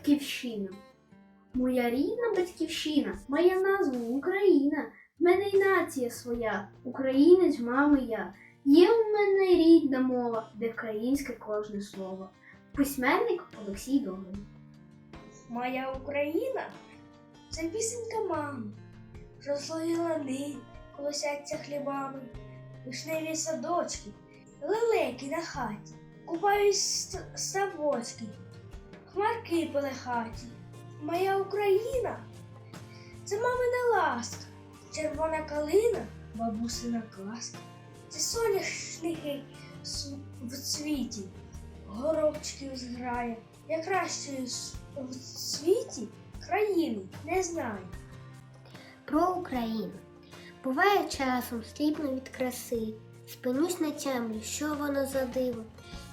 батьківщина. Моя рідна батьківщина, моя назва Україна. В мене й нація своя, українець мами я. Є у мене рідна мова, де українське кожне слово. Письменник Олексій Довгий. Моя Україна це пісенька мами, жовтої лани колосяться хлібами, вишневі садочки, лелеки на хаті, купаюсь ставочки, хмарки полехаті. Моя Україна це мамина ласка, червона калина, бабусина казка, це соняшники в цвіті, горобчиків зграє, я кращої в світі країни не знаю. Про Україну. Буває часом сліпну від краси, спинюсь на тямлю, що воно за диво.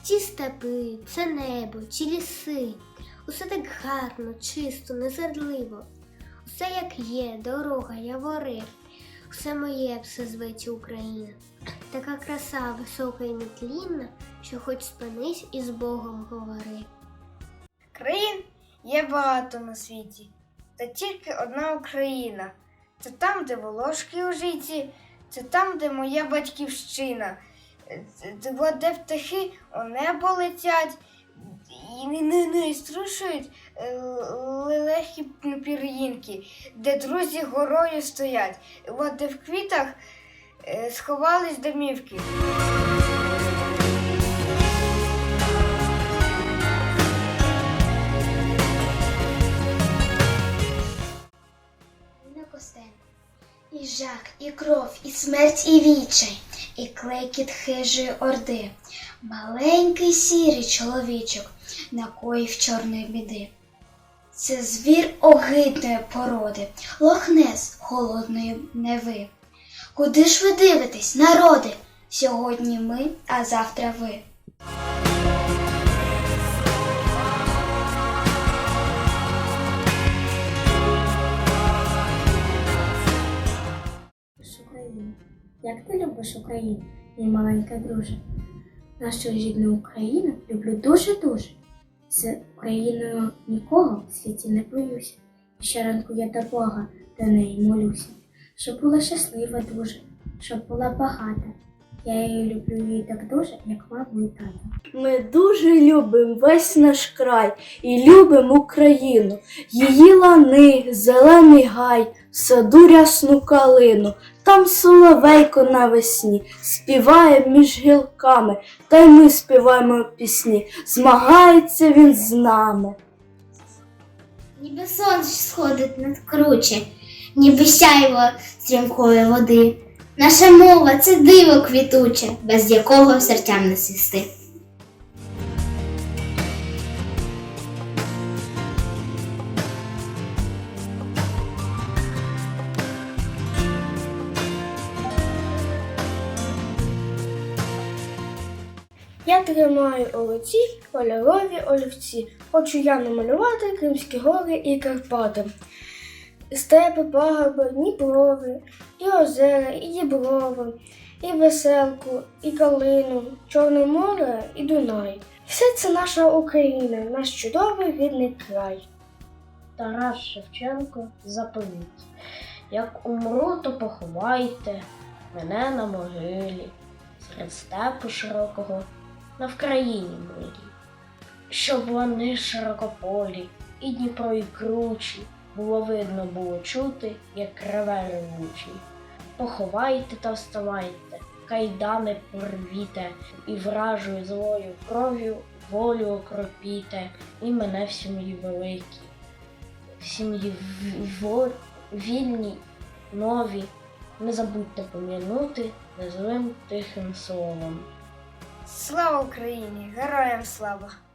Ці степи, це небо, ці ліси. Усе так гарно, чисто, незрадливо. Усе як є, дорога, явори. Все моє, все зветься Україна. Така краса висока і нетлінна, що хоч спинись і з Богом говори. Країн є багато на світі, та тільки одна Україна. Це там, де волошки у житті, це там, де моя батьківщина, Е, де птахи у небо летять і не, не, струшують е, легкі пір'їнки, де друзі горою стоять, де в квітах е, сховались домівки. І і кров, і смерть, і відчай, і клекіт хижої орди. Маленький сірий чоловічок накоїв чорної біди. Це звір огидної породи, лохнес холодної неви. Куди ж ви дивитесь, народи? Сьогодні ми, а завтра ви. Як ти любиш Україну, мій маленька друже? Нашу рідну Україну люблю дуже-дуже. З Україною нікого в світі не боюся. Щоранку я до Бога до неї молюся, щоб була щаслива дуже, щоб була багата. Я її люблю її так дуже, як маму і тата. Ми дуже любимо весь наш край і любимо Україну, її лани, зелений гай, саду рясну калину. Там соловейко навесні співає між гілками, та й ми співаємо пісні. Змагається він з нами. Ніби сонце сходить над круче, ніби сяйво стрімкої води. Наша мова це диво квітуче, без якого серцям не сісти. Я тримаю у руці кольорові олівці. Хочу я намалювати Кримські гори і Карпати. Степи, пагорби, Дніпрові, і озера, і Діброви, і веселку, і калину, Чорне море і Дунай. Все це наша Україна, наш чудовий рідний край. Тарас Шевченко заповіт. Як умру, то поховайте мене на могилі, серед степу широкого на Вкраїні милій, щоб вони широкополі, і Дніпро, і кручі, було видно, було чути, як реве ревучий. Поховайте та вставайте, кайдани порвіте, і вражою злою кров'ю волю окропіте, і мене в сім'ї великій, в сім'ї вільній, нові. Не забудьте пом'янути незлим тихим словом. Слава Україні! Героям слава!